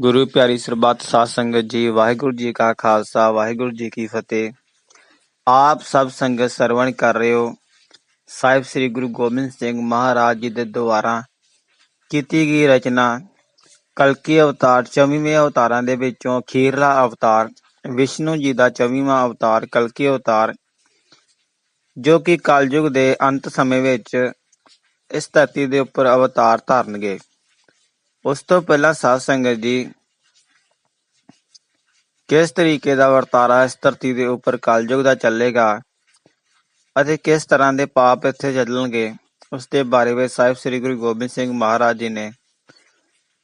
ਗੁਰੂ ਪਿਆਰੀ ਸਰਬੱਤ ਸਾਧ ਸੰਗਤ ਜੀ, ਵਾਹਿਗੁਰੂ ਜੀ ਕਾ ਖਾਲਸਾ, ਵਾਹਿਗੁਰੂ ਜੀ ਕੀ ਫਤਿਹ। ਆਪ ਸਭ ਸੰਗਤ ਸਰਵਣ ਕਰ ਰਹੇ ਹੋ। ਸਾਹਿਬ ਸ੍ਰੀ ਗੁਰੂ ਗੋਬਿੰਦ ਸਿੰਘ ਮਹਾਰਾਜ ਜੀ ਦੇ ਦੁਆਰਾ ਕੀਤੀ ਗਈ ਰਚਨਾ ਕਲਕੀ ਅਵਤਾਰ 24ਵੇਂ ਅਵਤਾਰਾਂ ਦੇ ਵਿੱਚੋਂ ਖੀਰਲਾ ਅਵਤਾਰ, ਵਿਸ਼ਨੂੰ ਜੀ ਦਾ 24ਵਾਂ ਅਵਤਾਰ ਕਲਕੀ ਅਵਤਾਰ, ਜੋ ਕਿ ਕਲਯੁਗ ਦੇ ਅੰਤ ਸਮੇਂ ਵਿੱਚ ਇਸ ਧਰਤੀ ਦੇ ਉੱਪਰ ਅਵਤਾਰ ਧਾਰਨਗੇ। ਉਸ ਤੋਂ ਪਹਿਲਾਂ ਸਾਧ ਸੰਗਤ ਜੀ ਕਿਸ ਤਰੀਕੇ ਦਾ ਵਰਤਾਰਾ ਇਸ ਧਰਤੀ ਦੇ ਉੱਪਰ ਕਲਯੁਗ ਦਾ ਚੱਲੇਗਾ ਅਤੇ ਕਿਸ ਤਰ੍ਹਾਂ ਦੇ ਪਾਪ ਇੱਥੇ ਚੱਲਣਗੇ, ਉਸ ਦੇ ਬਾਰੇ ਵਿੱਚ ਸਾਹਿਬ ਸ੍ਰੀ ਗੁਰੂ ਗੋਬਿੰਦ ਸਿੰਘ ਮਹਾਰਾਜ ਜੀ ਨੇ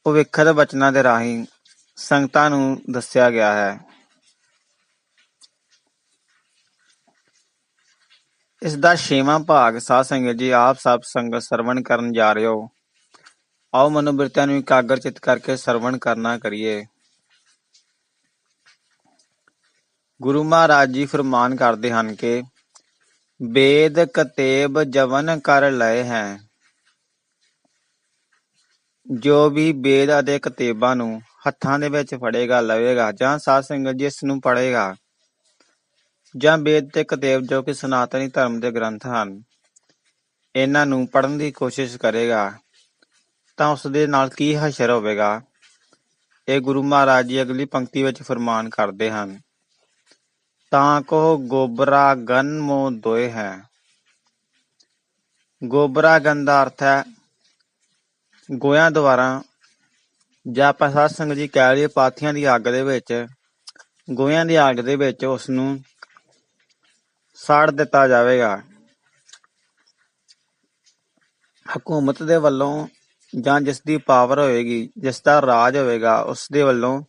ਭਵਿੱਖਤ ਬਚਨਾਂ ਦੇ ਰਾਹੀਂ ਸੰਗਤਾਂ ਨੂੰ ਦੱਸਿਆ ਗਿਆ ਹੈ। ਇਸ ਦਾ ਛੇਵਾਂ ਭਾਗ ਸਾਧ ਸੰਗਤ ਜੀ ਆਪ ਸਭ ਸੰਗਤ ਸਰਵਣ ਕਰਨ ਜਾ ਰਹੇ ਹੋ। ਆਓ ਮਨੋਬਿਰਤਿਆਂ ਨੂੰ ਇਕਾਗਰ ਚਿਤ ਕਰਕੇ ਸਰਵਣ ਕਰਨਾ ਕਰੀਏ। ਗੁਰੂ ਮਹਾਰਾਜ ਜੀ ਫਰਮਾਨ ਕਰਦੇ ਹਨ ਕਿ ਬੇਦ ਕਤੇਬ ਜਵਨ ਕਰ ਲਏ ਹੈ। ਜੋ ਵੀ ਬੇਦ ਅਤੇ ਕਤੇਬਾਂ ਨੂੰ ਹੱਥਾਂ ਦੇ ਵਿੱਚ ਫੜੇਗਾ, ਲਵੇਗਾ ਜਾਂ ਸਾਧ ਸੰਗਤ ਜੀ ਨੂੰ ਪੜ੍ਹੇਗਾ ਜਾਂ ਬੇਦ ਤੇ ਕਤੇਬ ਜੋ ਕਿ ਸਨਾਤਨੀ ਧਰਮ ਦੇ ਗ੍ਰੰਥ ਹਨ, ਇਹਨਾਂ ਨੂੰ ਪੜ੍ਹਨ ਦੀ ਕੋਸ਼ਿਸ਼ ਕਰੇਗਾ। ਤਾਂ ਉਸ ਦੇ ਨਾਲ ਕੀ ਹਸ਼ਰ ਹੋਵੇਗਾ? ਇਹ ਗੁਰੂ ਮਹਾਰਾਜ ਜੀ ਅਗਲੀ ਪੰਕਤੀ ਵਿੱਚ ਫਰਮਾਨ ਕਰਦੇ ਹਨ। ਤਾਂ ਕੋ ਗੋਬਰਾ ਗਨ ਮੋ ਦੋਏ ਹੈ। ਗੋਬਰਾ ਗਨ ਦਾ ਅਰਥ ਹੈ, ਗੋਇਆਂ ਦੁਆਰਾ, ਜਾਂ ਆਪਾਂ ਸਾਧ ਸੰਗਤ ਜੀ ਕਹਿ ਲਈਏ ਪਾਥੀਆਂ ਦੀ ਅੱਗ ਦੇ ਵਿੱਚ, ਗੋਇਆਂ ਦੀ ਅੱਗ ਦੇ ਵਿੱਚ ਉਸ ਨੂੰ ਸਾੜ ਦਿੱਤਾ ਜਾਵੇਗਾ। ਹਕੂਮਤ ਦੇ ਵੱਲੋਂ ਜਾਂ ਜਿਸਦੀ ਪਾਵਰ ਹੋਵੇਗੀ, ਜਿਸਦਾ ਰਾਜ ਹੋਵੇਗਾ, ਉਸਦੇ ਵੱਲੋਂ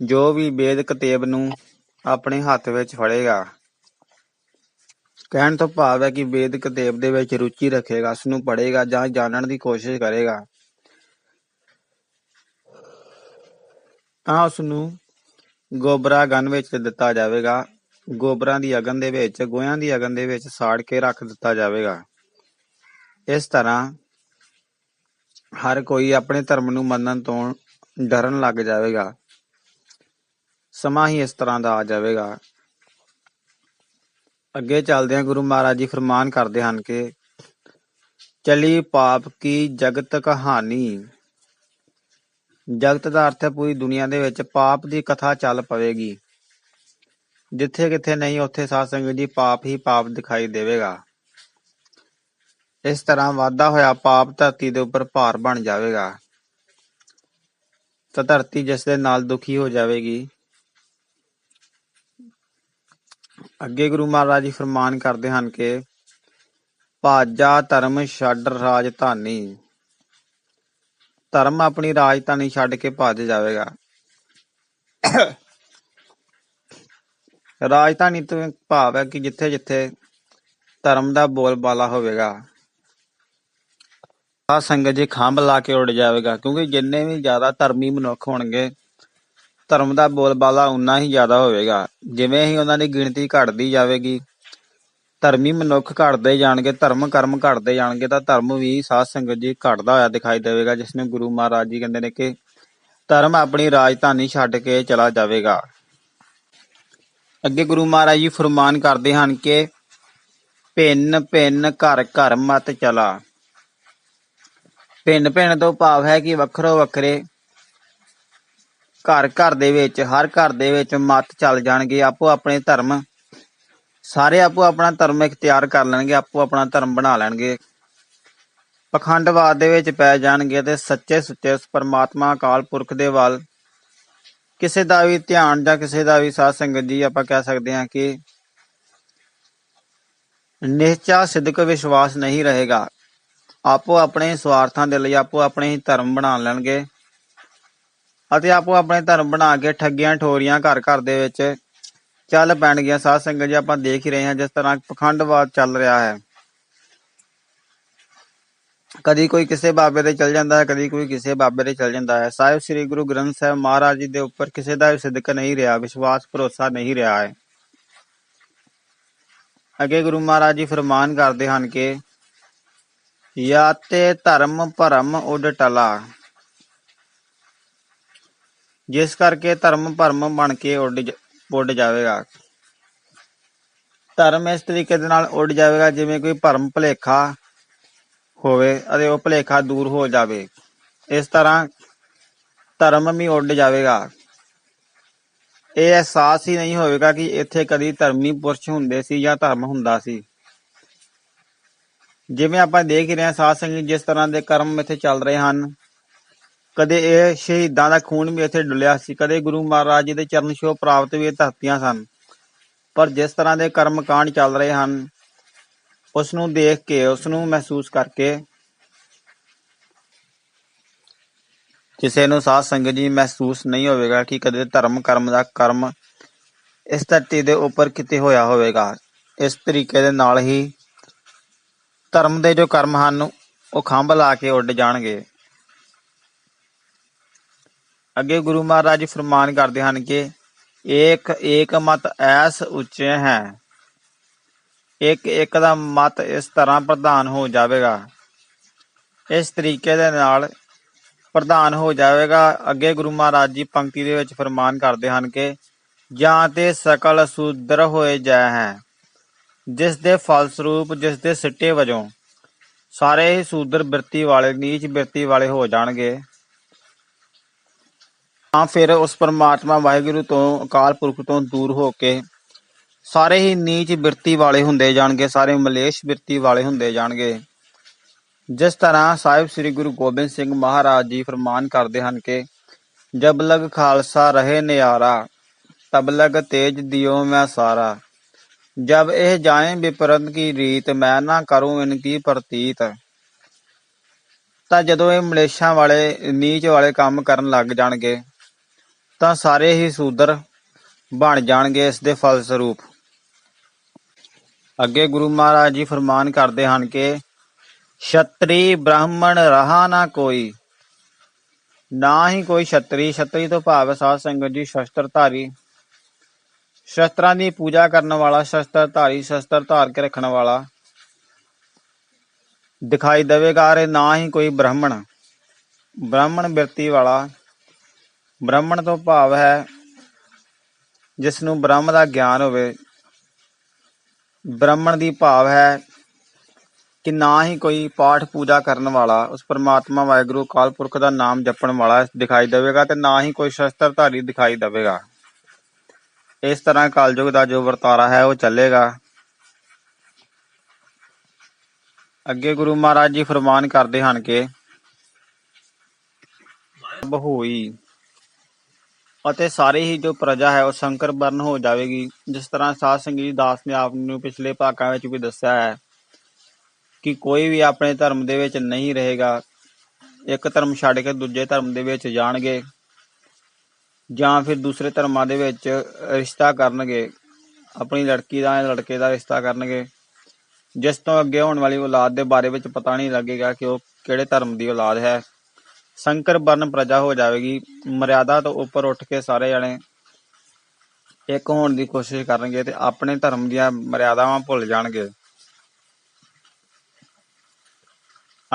ਜੋ ਵੀ ਵੇਦ ਕਤੇਬ ਨੂੰ ਆਪਣੇ ਹੱਥ ਵਿੱਚ ਫੜੇਗਾ, ਕਹਿਣ ਤੋਂ ਭਾਵ ਹੈ ਕਿ ਵੇਦ ਕਤੇਬ ਦੇ ਵਿੱਚ ਰੁਚੀ ਰੱਖੇਗਾ ਉਸ ਨੂੰ ਪੜ੍ਹੇਗਾ ਜਾਂ ਜਾਣਨ ਦੀ ਕੋਸ਼ਿਸ਼ ਕਰੇਗਾ। ਤਾਂ ਉਸ ਨੂੰ ਗੋਬਰਾ ਗਨ ਵਿੱਚ ਦਿੱਤਾ ਜਾਵੇਗਾ। ਗੋਬਰਾਂ ਦੀ ਅਗਨ ਦੇ ਵਿੱਚ, ਗੋਇਆਂ ਦੀ ਅਗਨ ਦੇ ਵਿੱਚ ਸਾੜ ਕੇ ਰੱਖ ਦਿੱਤਾ ਜਾਵੇਗਾ। ਇਸ ਤਰ੍ਹਾਂ ਹਰ ਕੋਈ ਆਪਣੇ ਧਰਮ ਨੂੰ ਮੰਨਣ ਤੋਂ ਡਰਨ ਲੱਗ ਜਾਵੇਗਾ। ਸਮਾਂ ਹੀ ਇਸ ਤਰ੍ਹਾਂ ਦਾ ਆ ਜਾਵੇਗਾ। ਅੱਗੇ ਚੱਲਦੇ ਗੁਰੂ ਮਹਾਰਾਜ ਜੀ ਫਰਮਾਨ ਕਰਦੇ ਹਨ ਕਿ, ਚਲੀ ਪਾਪ ਕੀ ਜਗਤ ਕਹਾਣੀ? ਜਗਤ ਦਾ ਅਰਥ ਹੈ ਪੂਰੀ ਦੁਨੀਆ ਦੇ ਵਿੱਚ ਪਾਪ ਦੀ ਕਥਾ ਚੱਲ ਪਵੇਗੀ। ਜਿੱਥੇ ਕਿਥੇ ਨਹੀਂ, ਉੱਥੇ ਸਾਧ ਸੰਗਤ ਜੀ ਪਾਪ ਹੀ ਪਾਪ ਦਿਖਾਈ ਦੇਵੇਗਾ। ਇਸ ਤਰ੍ਹਾਂ ਵਾਧਾ ਹੋਇਆ ਪਾਪ ਧਰਤੀ ਦੇ ਉੱਪਰ ਭਾਰ ਬਣ ਜਾਵੇਗਾ। ਤਾਂ ਧਰਤੀ ਜਿਸ ਦੇ ਨਾਲ ਦੁਖੀ ਹੋ ਜਾਵੇਗੀ। ਅੱਗੇ ਗੁਰੂ ਮਹਾਰਾਜ ਜੀ ਫਰਮਾਨ ਕਰਦੇ ਹਨ ਕਿ, ਭਾਜਾ ਧਰਮ ਛੱਡ ਰਾਜਧਾਨੀ। ਧਰਮ ਆਪਣੀ ਰਾਜਧਾਨੀ ਛੱਡ ਕੇ ਭੱਜ ਜਾਵੇਗਾ। ਰਾਜਧਾਨੀ ਤੋਂ ਭਾਵ ਹੈ ਕਿ ਜਿੱਥੇ ਜਿੱਥੇ ਧਰਮ ਦਾ ਬੋਲਬਾਲਾ ਹੋਵੇਗਾ। ਆ ਸੰਗਤ ਜੀ ਖੰਭ ਲਾ ਕੇ ਉੱਡ ਜਾਵੇਗਾ, ਕਿਉਂਕਿ ਜਿੰਨੇ ਵੀ ਜ਼ਿਆਦਾ ਧਰਮੀ ਮਨੁੱਖ ਹੋਣਗੇ, ਧਰਮ ਦਾ ਬੋਲਬਾਲਾ ਉਨਾ ਹੀ ਜ਼ਿਆਦਾ ਹੋਵੇਗਾ। ਜਿਵੇਂ ਹੀ ਉਹਨਾਂ ਦੀ ਗਿਣਤੀ ਘਟਦੀ ਜਾਵੇਗੀ, ਧਰਮੀ ਮਨੁੱਖ ਘਟਦੇ ਜਾਣਗੇ, ਧਰਮ ਕਰਮ ਘਟਦੇ ਜਾਣਗੇ, ਤਾਂ ਧਰਮ ਵੀ ਸਾਧ ਸੰਗਤ ਜੀ ਘਟਦਾ ਹੋਇਆ ਦਿਖਾਈ ਦੇਵੇਗਾ, ਜਿਸ ਨੂੰ ਗੁਰੂ ਮਹਾਰਾਜ ਜੀ ਕਹਿੰਦੇ ਨੇ ਕਿ ਧਰਮ ਆਪਣੀ ਰਾਜਧਾਨੀ ਛੱਡ ਕੇ ਚਲਾ ਜਾਵੇਗਾ। ਅੱਗੇ ਗੁਰੂ ਮਹਾਰਾਜ ਜੀ ਫਰਮਾਨ ਕਰਦੇ ਹਨ ਕਿ ਭਿੰਨ ਭਿੰਨ ਘਰ ਘਰ ਮਤ ਚਲਾ। ਭਿੰਨ ਭਿੰਨ ਤੋਂ ਭਾਵ ਹੈ ਕਿ ਵੱਖਰੋ ਵੱਖਰੇ ਘਰ ਘਰ ਦੇ ਵਿੱਚ, ਹਰ ਘਰ ਦੇ ਵਿੱਚ ਮਤ ਚੱਲ ਜਾਣਗੇ। ਆਪੋ ਆਪਣੇ ਧਰਮ, ਸਾਰੇ ਆਪੋ ਆਪਣਾ ਧਰਮ ਇਖਤਿਆਰ ਕਰ ਲੈਣਗੇ, ਆਪੋ ਆਪਣਾ ਧਰਮ ਬਣਾ ਲੈਣਗੇ। ਪਖੰਡਵਾਦ ਦੇ ਵਿੱਚ ਪੈ ਜਾਣਗੇ ਤੇ ਸੱਚੇ ਸੁੱਚੇ ਉਸ ਪਰਮਾਤਮਾ ਅਕਾਲ ਪੁਰਖ ਦੇ ਵੱਲ ਕਿਸੇ ਦਾ ਵੀ ਧਿਆਨ ਜਾਂ ਕਿਸੇ ਦਾ ਵੀ ਸਾਧ ਸੰਗਤ ਜੀ ਆਪਾਂ ਕਹਿ ਸਕਦੇ ਹਾਂ ਕਿ ਨਿਸ਼ਚਾ ਸਿੱਧਕ ਵਿਸ਼ਵਾਸ ਨਹੀਂ ਰਹੇਗਾ। ਆਪੋ ਆਪਣੇ ਸਵਾਰਥਾਂ ਦੇ ਲਈ ਆਪੋ ਆਪਣੇ ਹੀ ਧਰਮ ਬਣਾ ਲੈਣਗੇ ਅਤੇ ਆਪੋ ਆਪਣੇ ਧਰਮ ਬਣਾ ਕੇ ਠੱਗੀਆਂ ਠੋਰੀਆਂ ਘਰ ਘਰ ਦੇ ਵਿੱਚ ਚੱਲ ਪੈਣਗੀਆਂ। ਸਾਧ ਸੰਗਤ ਜੀ, ਆਪਾਂ ਦੇਖ ਹੀ ਰਹੇ ਹਾਂ ਜਿਸ ਤਰ੍ਹਾਂ ਪਖੰਡਵਾਦ ਚੱਲ ਰਿਹਾ ਹੈ। ਕਦੀ ਕੋਈ ਕਿਸੇ ਬਾਬੇ ਦੇ ਚਲ ਜਾਂਦਾ ਹੈ, ਕਦੀ ਕੋਈ ਕਿਸੇ ਬਾਬੇ ਦੇ ਚਲ ਜਾਂਦਾ ਹੈ। ਸਾਹਿਬ ਸ੍ਰੀ ਗੁਰੂ ਗ੍ਰੰਥ ਸਾਹਿਬ ਮਹਾਰਾਜ ਜੀ ਦੇ ਉੱਪਰ ਕਿਸੇ ਦਾ ਵੀ ਸਿੱਧਕ ਨਹੀਂ ਰਿਹਾ, ਵਿਸ਼ਵਾਸ, ਭਰੋਸਾ ਨਹੀਂ ਰਿਹਾ ਹੈ। ਅੱਗੇ ਗੁਰੂ ਮਹਾਰਾਜ ਜੀ ਫਰਮਾਨ ਕਰਦੇ ਹਨ ਕਿ ਯਾ ਧਰਮ ਭਰਮ ਉਡ ਟਲਾ। ਜਿਸ ਕਰਕੇ ਧਰਮ ਭਰਮ ਬਣ ਕੇ ਉੱਡ ਜ- ਜਾਵੇਗਾ। ਧਰਮ ਇਸ ਤਰੀਕੇ ਦੇ ਨਾਲ ਉੱਡ ਜਾਵੇਗਾ ਜਿਵੇਂ ਕੋਈ ਭਰਮ ਭੁਲੇਖਾ ਹੋਵੇ ਅਤੇ ਉਹ ਭੁਲੇਖਾ ਦੂਰ ਹੋ ਜਾਵੇ। ਇਸ ਤਰ੍ਹਾਂ ਧਰਮ ਵੀ ਉੱਡ ਜਾਵੇਗਾ। ਇਹ ਅਹਿਸਾਸ ਹੀ ਨਹੀਂ ਹੋਵੇਗਾ ਕਿ ਇੱਥੇ ਕਦੀ ਧਰਮੀ ਪੁਰਸ਼ ਹੁੰਦੇ ਸੀ ਜਾਂ ਧਰਮ ਹੁੰਦਾ ਸੀ। ਜਿਵੇਂ ਆਪਾਂ ਦੇਖ ਰਹੇ ਹਾਂ ਸਾਧ ਸੰਗਤ ਜਿਸ ਤਰ੍ਹਾਂ ਦੇ ਕਰਮ ਇੱਥੇ ਚੱਲ ਰਹੇ ਹਨ, ਕਦੇ ਇਹ ਸ਼ਹੀਦਾਂ ਦਾ ਖੂਨ ਵੀ ਇੱਥੇ ਡੁੱਲਿਆ ਸੀ, ਕਦੇ ਗੁਰੂ ਮਹਾਰਾਜ ਜੀ ਦੇ ਚਰਨ ਛੋਹ ਪ੍ਰਾਪਤ ਵੀ ਇਹ ਧਰਤੀਆਂ ਸਨ, ਪਰ ਜਿਸ ਤਰ੍ਹਾਂ ਦੇ ਕਰਮ ਕਾਂਡ ਚੱਲ ਰਹੇ ਹਨ ਉਸ ਨੂੰ ਦੇਖ ਕੇ ਉਸ ਨੂੰ ਮਹਿਸੂਸ ਕਰਕੇ ਕਿਸੇ ਨੂੰ ਸਾਧ ਸੰਗਤ ਜੀ ਮਹਿਸੂਸ ਨਹੀਂ ਹੋਵੇਗਾ ਕਿ ਕਦੇ ਧਰਮ, ਕਰਮ ਦਾ ਕਰਮ ਇਸ ਧਰਤੀ ਦੇ ਉੱਪਰ ਕਿਤੇ ਹੋਇਆ ਹੋਵੇਗਾ। ਇਸ ਤਰੀਕੇ ਦੇ ਨਾਲ ਹੀ ਧਰਮ ਦੇ ਜੋ ਕਰਮ ਹਨ, ਉਹ ਖੰਭ ਲਾ ਕੇ ਉੱਡ ਜਾਣਗੇ। ਅੱਗੇ ਗੁਰੂ ਮਹਾਰਾਜ ਫਰਮਾਨ ਕਰਦੇ ਹਨ ਕਿ ਏਕ ਏਕ ਮਤ ਐਸ ਉੱਚੇ ਹੈ। ਇੱਕ ਇੱਕ ਦਾ ਮਤ ਇਸ ਤਰ੍ਹਾਂ ਪ੍ਰਧਾਨ ਹੋ ਜਾਵੇਗਾ। ਇਸ ਤਰੀਕੇ ਦੇ ਨਾਲ ਪ੍ਰਧਾਨ ਹੋ ਜਾਵੇਗਾ। ਅੱਗੇ ਗੁਰੂ ਮਹਾਰਾਜ ਜੀ ਪੰਕਤੀ ਦੇ ਵਿੱਚ ਫਰਮਾਨ ਕਰਦੇ ਹਨ ਕਿ ਜਾਂ ਤੇ ਸਕਲ ਸੂਦਰ ਹੋਏ ਜੈ ਹੈ। ਜਿਸਦੇ ਫਲ ਸਰੂਪ ਜਿਸ ਸਿੱਟੇ ਵਜੋਂ ਸਾਰੇ ਹੀ ਸੂਦਰ ਬਿਰਤੀ ਵਾਲੇ, ਨੀਚ ਬਿਰਤੀ ਵਾਲੇ ਹੋ ਜਾਣਗੇ। ਤਾਂ ਫਿਰ ਉਸ ਪਰਮਾਤਮਾ ਵਾਹਿਗੁਰੂ ਤੋਂ, ਅਕਾਲ ਪੁਰਖ ਤੋਂ ਦੂਰ ਹੋ ਕੇ ਸਾਰੇ ਹੀ ਨੀਚ ਬਿਰਤੀ ਵਾਲੇ ਹੁੰਦੇ ਜਾਣਗੇ, ਸਾਰੇ ਮਲੇਸ਼ ਬਿਰਤੀ ਵਾਲੇ ਹੁੰਦੇ ਜਾਣਗੇ। ਜਿਸ ਤਰ੍ਹਾਂ ਸਾਹਿਬ ਸ੍ਰੀ ਗੁਰੂ ਗੋਬਿੰਦ ਸਿੰਘ ਮਹਾਰਾਜ ਜੀ ਫਰਮਾਨ ਕਰਦੇ ਹਨ ਕਿ, ਜਬ ਲਗ ਖਾਲਸਾ ਰਹੇ ਨਿਆਰਾ, ਤਬ ਲਗ ਤੇਜ ਦਿਓ ਮੈਂ ਸਾਰਾ। ਜਬ ਇਹ ਜਾਏ ਵਿਪਰਤ ਕੀ ਰੀਤ, ਮੈਂ ਨਾ ਕਰੂੰ ਇਨਕੀ ਪ੍ਰਤੀਤ। ਤਾਂ ਜਦੋਂ ਇਹ ਮਲੇਸ਼ਾਂ ਵਾਲੇ, ਨੀਚ ਵਾਲੇ ਕੰਮ ਕਰਨ ਲੱਗ ਜਾਣਗੇ, ਤਾਂ ਸਾਰੇ ਹੀ ਸੂਦਰ ਬਣ ਜਾਣਗੇ ਇਸ ਦੇ ਫਲ ਸਰੂਪ ਅੱਗੇ ਗੁਰੂ ਮਹਾਰਾਜ ਜੀ ਫਰਮਾਨ ਕਰਦੇ ਹਨ ਕਿ, ਛਤਰੀ ਬ੍ਰਾਹਮਣ ਰਹਾ ਨਾ ਕੋਈ, ਨਾ ਹੀ ਕੋਈ ਛਤਰੀ ਛਤਰੀ ਤੋਂ ਭਾਵ ਹੈ ਸਾਧ ਸੰਗਤ ਜੀ ਸ਼ਸਤਰ ਧਾਰੀ ਸ਼ਸਤਰਾਂ ਦੀ ਪੂਜਾ ਕਰਨ ਵਾਲਾ ਸ਼ਸਤਰ, ਧਾਰੀ ਸ਼ਸਤਰ ਧਾਰ ਕੇ ਰੱਖਣ ਵਾਲਾ। ਦਿਖਾਈ ਦੇਵੇਗਾ ਅਰੇ ਨਾ ਹੀ ਕੋਈ ਬ੍ਰਾਹਮਣ। ਬ੍ਰਾਹਮਣ ਬਿਰਤੀ ਵਾਲਾ। ਬ੍ਰਾਹਮਣ ਤੋਂ ਭਾਵ ਹੈ ਜਿਸ ਨੂੰ ਬ੍ਰਹਮ ਦਾ ਗਿਆਨ ਹੋਵੇ। ਬ੍ਰਾਹਮਣ ਦੀ ਭਾਵ ਹੈ ਕਿ ਨਾ ਹੀ ਕੋਈ ਪਾਠ ਪੂਜਾ ਕਰਨ ਵਾਲਾ, ਉਸ ਪਰਮਾਤਮਾ ਵਾਹਿਗੁਰੂ ਅਕਾਲ ਪੁਰਖ ਦਾ ਨਾਮ ਜਪਣ ਵਾਲਾ ਦਿਖਾਈ ਦੇਵੇਗਾ ਤੇ ਨਾ ਹੀ ਕੋਈ ਸ਼ਸਤਰਧਾਰੀ ਦਿਖਾਈ ਦੇਵੇਗਾ। ਇਸ ਤਰ੍ਹਾਂ ਕਲਯੁਗ ਦਾ ਜੋ ਵਰਤਾਰਾ ਹੈ ਉਹ ਚੱਲੇਗਾ। ਅੱਗੇ ਗੁਰੂ ਮਹਾਰਾਜ ਜੀ ਫਰਮਾਨ ਕਰਦੇ ਹਨ ਕਿ ਹੋਈ ਅਤੇ ਸਾਰੇ ਹੀ ਜੋ ਪ੍ਰਜਾ ਹੈ ਉਹ ਸ਼ੰਕਰ ਬਰਨ ਹੋ ਜਾਵੇਗੀ। ਜਿਸ ਤਰ੍ਹਾਂ ਸਾਧ ਸੰਗੀਤ ਦਾਸ ਨੇ ਆਪ ਨੂੰ ਪਿਛਲੇ ਭਾਗਾਂ ਵਿੱਚ ਵੀ ਦੱਸਿਆ ਹੈ ਕਿ ਕੋਈ ਵੀ ਆਪਣੇ ਧਰਮ ਦੇ ਵਿੱਚ ਨਹੀਂ ਰਹੇਗਾ। ਇੱਕ ਧਰਮ ਛੱਡ ਕੇ ਦੂਜੇ ਧਰਮ ਦੇ ਵਿੱਚ ਜਾਣਗੇ। ਜਾਂ ਫਿਰ ਦੂਸਰੇ ਧਰਮਾਂ ਦੇ ਵਿੱਚ ਰਿਸ਼ਤਾ ਕਰਨਗੇ, ਆਪਣੀ ਲੜਕੀ ਦਾ ਜਾਂ ਲੜਕੇ ਦਾ ਰਿਸ਼ਤਾ ਕਰਨਗੇ। ਜਿਸ ਤੋਂ ਅੱਗੇ ਹੋਣ ਵਾਲੀ ਔਲਾਦ ਦੇ ਬਾਰੇ ਵਿੱਚ ਪਤਾ ਨਹੀਂ ਲੱਗੇਗਾ ਕਿ ਉਹ ਕਿਹੜੇ ਧਰਮ ਦੀ ਔਲਾਦ ਹੈ। ਸੰਕਰ ਬਰਨ ਪ੍ਰਜਾ ਹੋ ਜਾਵੇਗੀ। ਮਰਿਆਦਾ ਤੋਂ ਉੱਪਰ ਉੱਠ ਕੇ ਸਾਰੇ ਜਣੇ ਇੱਕ ਹੋਣ ਦੀ ਕੋਸ਼ਿਸ਼ ਕਰਨਗੇ ਤੇ ਆਪਣੇ ਧਰਮ ਦੀਆਂ ਮਰਿਆਦਾਵਾਂ ਭੁੱਲ ਜਾਣਗੇ।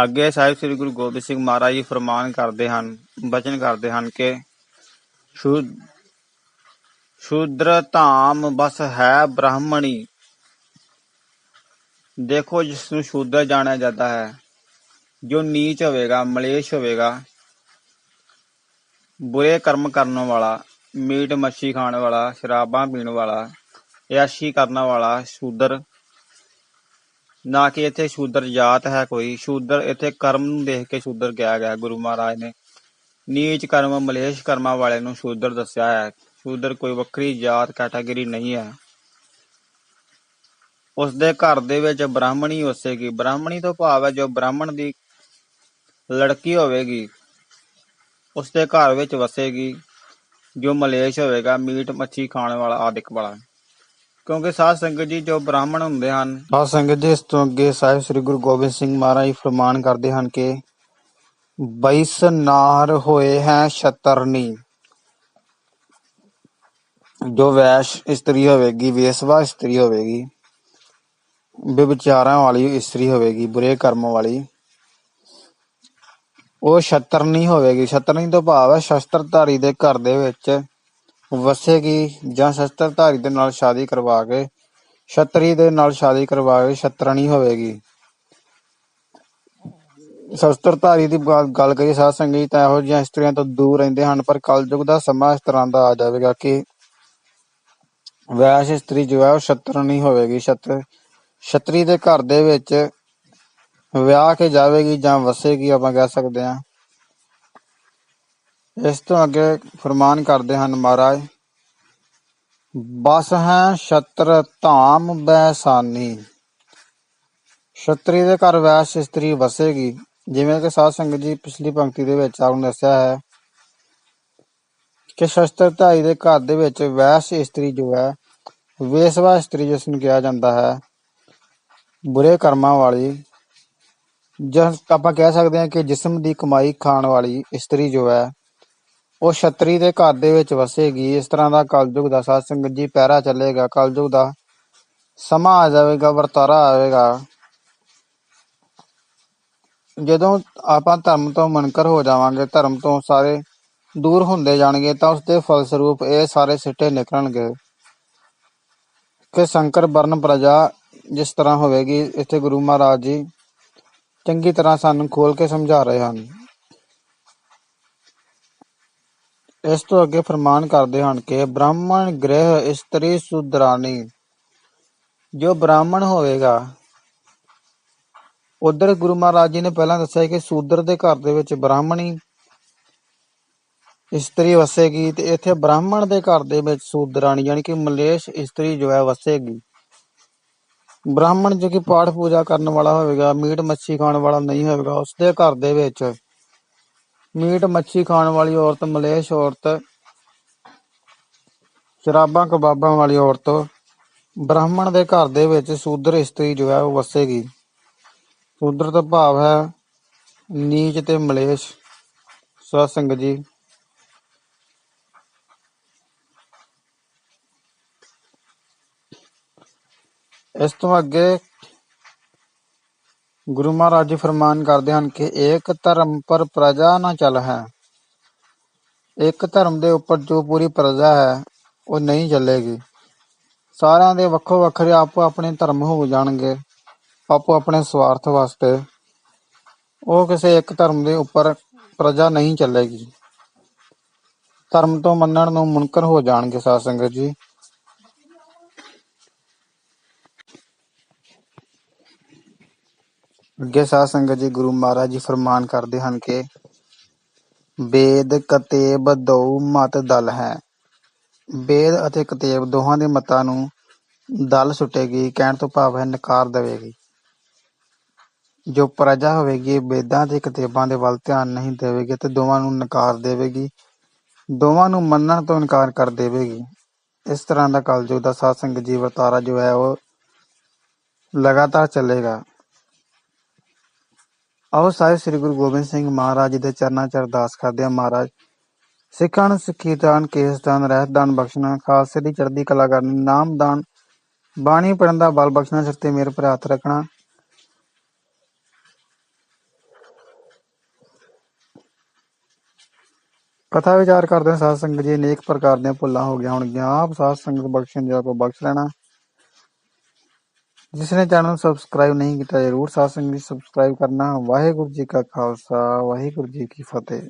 ਅੱਗੇ ਸਾਹਿਬ ਸ੍ਰੀ ਗੁਰੂ ਗੋਬਿੰਦ ਸਿੰਘ ਮਹਾਰਾਜ ਜੀ ਫਰਮਾਨ ਕਰਦੇ ਹਨ, ਬਚਨ ਕਰਦੇ ਹਨ ਕਿ ਸ਼ੁਦ ਸ਼ੂਦਰ ਧਾਮ ਬਸ ਹੈ ਬ੍ਰਾਹਮਣੀ ਦੇਖੋ ਜਿਸ ਨੂੰ ਸ਼ੂਦਰ ਜਾਣਿਆ ਜਾਂਦਾ ਹੈ ਜੋ ਨੀਚ ਹੋਵੇਗਾ ਮਲੇਸ਼ ਹੋਵੇਗਾ ਬੁਰੇ ਕਰਮ ਕਰਨ ਵਾਲਾ ਮੀਟ ਮੱਛੀ ਖਾਣ ਵਾਲਾ ਸ਼ਰਾਬਾਂ ਪੀਣ ਵਾਲਾ ਯਾਸ਼ੀ ਕਰਨ ਵਾਲਾ ਸ਼ੂਦਰ ਨਾ ਕਿ ਇੱਥੇ ਸ਼ੂਦਰ ਜਾਤ ਹੈ ਕੋਈ ਸ਼ੂਦਰ ਇੱਥੇ ਕਰਮ ਨੂੰ ਦੇਖ ਕੇ ਸ਼ੂਦਰ ਕਿਹਾ ਗਿਆ ਗੁਰੂ ਮਹਾਰਾਜ ਨੇ ਨੀਚ ਕਰਮ, ਮਲੇਸ਼ ਕਰਮਾਂ ਵਾਲੇ ਨੂੰ ਸ਼ੂਦਰ ਦੱਸਿਆ ਹੈ। ਸ਼ੂਦਰ ਕੋਈ ਵੱਖਰੀ ਜਾਤ ਕੈਟਾਗਰੀ ਨਹੀਂ ਹੈ। ਉਸ ਦੇ ਘਰ ਦੇ ਵਿੱਚ ਬ੍ਰਾਹਮਣੀ ਵਸੇਗੀ। ਬ੍ਰਾਹਮਣੀ ਤੋਂ ਭਾਵ ਹੈ ਜੋ ਬ੍ਰਾਹਮਣ ਦੀ ਲੜਕੀ ਹੋਵੇਗੀ ਉਸ ਦੇ ਘਰ ਵਿੱਚ ਵਸੇਗੀ, ਜੋ ਮਲੇਸ਼ ਹੋਵੇਗਾ, ਮੀਟ, ਮੱਛੀ ਖਾਣ ਵਾਲਾ, ਆਦਿਕ ਵਾਲਾ। ਕਿਉਂਕਿ ਸਾਧ ਸੰਗਤ ਜੀ ਜੋ ਬ੍ਰਾਹਮਣ ਹੁੰਦੇ ਹਨ, ਸਾਧ ਸੰਗਤ ਜੀ ਇਸ ਤੋਂ ਅੱਗੇ ਸਾਹਿਬ ਸ੍ਰੀ ਗੁਰੂ ਗੋਬਿੰਦ ਸਿੰਘ ਮਹਾਰਾਜ ਫਰਮਾਨ ਕਰਦੇ ਹਨ ਕਿ ਬੈਸ ਨਾਰ ਹੋਏ ਹੈ ਛਤਰਨੀ ਜੋ ਵੈਸ਼ ਇਸਤਰੀ ਹੋਵੇਗੀ, ਵੇਸਵਾ ਇਸਤਰੀ ਹੋਵੇਗੀ ਵਿਚਾਰਾਂ ਵਾਲੀ ਇਸਤਰੀ ਹੋਵੇਗੀ, ਬੁਰੇ ਕਰਮ ਵਾਲੀ, ਉਹ ਛਤਰਨੀ ਹੋਵੇਗੀ। ਛਤਰਨੀ ਤੋਂ ਭਾਵ ਹੈ ਸ਼ਸਤਰਧਾਰੀ ਦੇ ਘਰ ਦੇ ਵਿੱਚ ਵਸੇਗੀ ਜਾਂ ਸ਼ਸਤਰਧਾਰੀ ਦੇ ਨਾਲ ਸ਼ਾਦੀ ਕਰਵਾ ਕੇ ਛਤਰੀ ਦੇ ਨਾਲ ਸ਼ਾਦੀ ਕਰਵਾ ਕੇ ਛਤਰਣੀ ਹੋਵੇਗੀ। ਸ਼ਸਤਰਧਾਰੀ ਦੀ ਗੱਲ ਕਰੀਏ ਸਾਧ ਸੰਗਤ ਜੀ ਤਾਂ ਇਹੋ ਜਿਹੀਆਂ ਇਸਤਰੀਆਂ ਤੋਂ ਦੂਰ ਰਹਿੰਦੇ ਹਨ, ਪਰ ਕਲਯੁਗ ਦਾ ਸਮਾਂ ਇਸ ਤਰ੍ਹਾਂ ਦਾ ਆ ਜਾਵੇਗਾ ਕਿ ਵੈਸ਼ ਇਸਤਰੀ ਜੋ ਹੈ ਉਹ ਛਤਰਣੀ ਹੋਵੇਗੀ, ਛਤਰ, ਛਤਰੀ ਦੇ ਘਰ ਦੇ ਵਿੱਚ ਵਿਆਹ ਕੇ ਜਾਵੇਗੀ ਜਾਂ ਵਸੇਗੀ ਆਪਾਂ ਕਹਿ ਸਕਦੇ ਹਾਂ। ਇਸ ਤੋਂ ਅੱਗੇ ਫਰਮਾਨ ਕਰਦੇ ਹਨ ਮਹਾਰਾਜ, ਬਸ ਹੈ ਛਤਰ ਧਾਮ ਬੈਸਾਨੀ। ਛਤਰੀ ਦੇ ਘਰ ਵੈਸ਼ ਇਸਤਰੀ ਵਸੇਗੀ ਜਿਵੇਂ ਕਿ ਸਾਧ ਸੰਗਤ ਜੀ ਪਿਛਲੀ ਪੰਕਤੀ ਦੇ ਵਿੱਚ ਆਪ ਨੂੰ ਦੱਸਿਆ ਹੈ ਕਿ ਸ਼ਸਤਰਧਾਰੀ ਦੇ ਘਰ ਦੇ ਵਿੱਚ ਵੈਸ਼ ਇਸਤਰੀ ਜੋ ਹੈ, ਵੇਸਵਾ ਇਸਤਰੀ ਜਿਸ ਨੂੰ ਕਿਹਾ ਜਾਂਦਾ ਹੈ, ਬੁਰੇ ਕਰਮਾਂ ਵਾਲੀ ਜਾਂ ਆਪਾਂ ਕਹਿ ਸਕਦੇ ਹਾਂ ਕਿ ਜਿਸਮ ਦੀ ਕਮਾਈ ਖਾਣ ਵਾਲੀ ਇਸਤਰੀ ਜੋ ਹੈ, ਉਹ ਛਤਰੀ ਦੇ ਘਰ ਦੇ ਵਿੱਚ ਵਸੇਗੀ। ਇਸ ਤਰ੍ਹਾਂ ਦਾ ਕਲਯੁਗ ਦਾ ਸਾਧ ਸੰਗਤ ਜੀ ਪਹਿਰਾ ਚੱਲੇਗਾ। ਕਲਯੁਗ ਦਾ ਸਮਾਂ ਆ ਜਾਵੇਗਾ, ਵਰਤਾਰਾ ਆਵੇਗਾ। ਜਦੋਂ ਆਪਾਂ ਧਰਮ ਤੋਂ ਮਨਕਰ ਹੋ ਜਾਵਾਂਗੇ, ਧਰਮ ਤੋਂ ਸਾਰੇ ਦੂਰ ਹੁੰਦੇ ਜਾਣਗੇ, ਤਾਂ ਉਸ ਦੇ ਫਲਸਰੂਪ ਇਹ ਸਾਰੇ ਸਿੱਟੇ ਨਿਕਲਣਗੇ। ਕਿ ਸ਼ੰਕਰ ਵਰਨ ਪ੍ਰਜਾ ਜਿਸ ਤਰ੍ਹਾਂ ਹੋਵੇਗੀ, ਇੱਥੇ ਗੁਰੂ ਮਹਾਰਾਜ ਜੀ ਚੰਗੀ ਤਰ੍ਹਾਂ ਸਾਨੂੰ ਖੋਲ ਕੇ ਸਮਝਾ ਰਹੇ ਹਨ। ਇਸ ਤੋਂ ਅੱਗੇ ਫਰਮਾਨ ਕਰਦੇ ਹਨ ਕਿ ਬ੍ਰਾਹਮਣ ਗ੍ਰਹਿ ਇਸਤਰੀ ਸੁਦਰਾਣੀ, ਜੋ ਬ੍ਰਾਹਮਣ ਹੋਵੇਗਾ ਉਧਰ ਗੁਰੂ ਮਹਾਰਾਜ ਜੀ ਨੇ ਪਹਿਲਾਂ ਦੱਸਿਆ ਕਿ ਸੂਦਰ ਦੇ ਘਰ ਦੇ ਵਿੱਚ ਬ੍ਰਾਹਮਣੀ ਇਸਤਰੀ ਵਸੇਗੀ ਤੇ ਇੱਥੇ ਬ੍ਰਾਹਮਣ ਦੇ ਘਰ ਦੇ ਵਿੱਚ ਸੂਦਰਾਣੀ, ਯਾਨੀ ਕਿ ਮਲੇਸ਼ ਇਸਤਰੀ ਜੋ ਹੈ, ਵਸੇਗੀ। ਬ੍ਰਾਹਮਣ ਜੋ ਕਿ ਪਾਠ ਪੂਜਾ ਕਰਨ ਵਾਲਾ ਹੋਵੇਗਾ, ਮੀਟ ਮੱਛੀ ਖਾਣ ਵਾਲਾ ਨਹੀਂ ਹੋਵੇਗਾ ਉਸ ਦੇ ਘਰ ਦੇ ਵਿੱਚ ਮੀਟ ਮੱਛੀ ਖਾਣ ਵਾਲੀ ਔਰਤ, ਮਲੇਸ਼ ਔਰਤ, ਸ਼ਰਾਬਾਂ, ਕਬਾਬਾਂ ਵਾਲੀ ਔਰਤ ਬ੍ਰਾਹਮਣ ਦੇ ਘਰ ਦੇ ਵਿੱਚ ਸੂਦਰ ਇਸਤਰੀ ਜੋ ਹੈ, ਉਹ ਵਸੇਗੀ। ਸੂਦਰ ਦਾ ਭਾਵ ਹੈ ਨੀਚ ਤੇ ਮਲੇਸ਼। ਸਾਧ ਸੰਗਤ ਜੀ। ਇਸ ਤੋਂ ਅੱਗੇ ਗੁਰੂ ਮਹਾਰਾਜ ਜੀ ਫਰਮਾਨ ਕਰਦੇ ਹਨ ਕਿ ਏਕ ਧਰਮ ਪਰ ਪ੍ਰਜਾ ਨਾ ਚੱਲ ਹੈ। ਇੱਕ ਧਰਮ ਦੇ ਉੱਪਰ ਜੋ ਪੂਰੀ ਪ੍ਰਜਾ ਹੈ, ਉਹ ਨਹੀਂ ਚੱਲੇਗੀ। ਸਾਰਿਆਂ ਦੇ ਵੱਖੋ ਵੱਖਰੇ ਆਪੋ ਆਪਣੇ ਧਰਮ ਹੋ ਜਾਣਗੇ। ਆਪੋ ਆਪਣੇ ਸਵਾਰਥ ਵਾਸਤੇ। ਉਹ ਕਿਸੇ ਇੱਕ ਧਰਮ ਦੇ ਉੱਪਰ ਪ੍ਰਜਾ ਨਹੀਂ ਚੱਲੇਗੀ। ਧਰਮ ਤੋਂ ਮੰਨਣ ਨੂੰ ਮੁਨਕਰ ਹੋ ਜਾਣਗੇ ਸਾਧ ਸੰਗਤ ਜੀ। ਅੱਗੇ ਸਾਧ ਸੰਗਤ ਜੀ ਗੁਰੂ ਮਹਾਰਾਜ ਜੀ ਫਰਮਾਨ ਕਰਦੇ ਹਨ ਕਿ ਵੇਦ, ਕਤੇਬ ਦੋ ਮਤ ਦਲ ਹੈ। ਵੇਦ ਅਤੇ ਕਤੇਬ ਦੋਹਾਂ ਦੇ ਮਤਾਂ ਨੂੰ ਦਲ ਸੁੱਟੇਗੀ, ਕਹਿਣ ਤੋਂ ਭਾਵ ਹੈ ਨਕਾਰ ਦੇਵੇਗੀ। ਜੋ ਪ੍ਰਜਾ ਹੋਵੇਗੀ, ਵੇਦਾਂ ਤੇ ਕਤੇਬਾਂ ਦੇ ਵੱਲ ਧਿਆਨ ਨਹੀਂ ਦੇਵੇਗੀ ਤੇ ਦੋਵਾਂ ਨੂੰ ਨਕਾਰ ਦੇਵੇਗੀ। ਦੋਵਾਂ ਨੂੰ ਮੰਨਣ ਤੋਂ ਇਨਕਾਰ ਕਰ ਦੇਵੇਗੀ। ਇਸ ਤਰ੍ਹਾਂ ਦਾ ਕਲਯੁਗ ਦਾ ਸਾਧ ਸੰਗਤ ਜੀ ਜੋ ਹੈ, ਉਹ ਲਗਾਤਾਰ ਚੱਲੇਗਾ। ਆਓ ਸਾਹਿਬ ਸ੍ਰੀ ਗੁਰੂ ਗੋਬਿੰਦ ਸਿੰਘ ਮਹਾਰਾਜ ਜੀ ਦੇ ਚਰਨਾਂ 'ਚ ਅਰਦਾਸ ਕਰਦੇ ਹਾਂ। ਮਹਾਰਾਜ, ਸਿੱਖਾਂ ਨੂੰ ਸਿੱਖੀ ਦਾਨ, ਕੇਸ ਦਾਨ, ਰਹਿਤ ਦਾਨ, ਬਖਸ਼ਣਾ, ਖਾਲਸੇ ਦੀ ਚੜ੍ਹਦੀ ਕਲਾ ਕਰਨੀ, ਨਾਮ ਦਾਨ, ਬਾਣੀ ਪੜਨ ਦਾ ਬਲ ਬਖਸ਼ਣਾ, ਸਿਰ ਤੇ ਮੇਰੇ ਪਰ ਹੱਥ ਰੱਖਣਾ ਕਥਾ ਵਿਚਾਰ ਕਰਦੇ ਹਾਂ, ਸਾਧ ਸੰਗਤ ਜੀ ਅਨੇਕ ਪ੍ਰਕਾਰ ਦੀਆਂ ਭੁੱਲਾਂ ਹੋ ਗਈਆਂ ਹੋਣਗੀਆਂ। ਆਪ ਸਾਧ ਸੰਗਤ ਬਖਸ਼ਣ ਜੀ ਆਪੋ ਬਖਸ਼ ਲੈਣਾ। ਜਿਸ ਨੇ ਚੈਨਲ ਨੂੰ ਸਬਸਕ੍ਰਾਈਬ ਨਹੀਂ ਕੀਤਾ, ਜਰੂਰ ਸਾਧ ਸੰਗਤ ਜੀ ਸਬਸਕ੍ਰਾਈਬ ਕਰਨਾ। ਵਾਹਿਗੁਰੂ ਜੀ ਕਾ ਖਾਲਸਾ, ਵਾਹਿਗੁਰੂ ਜੀ ਕੀ ਫਤਿਹ।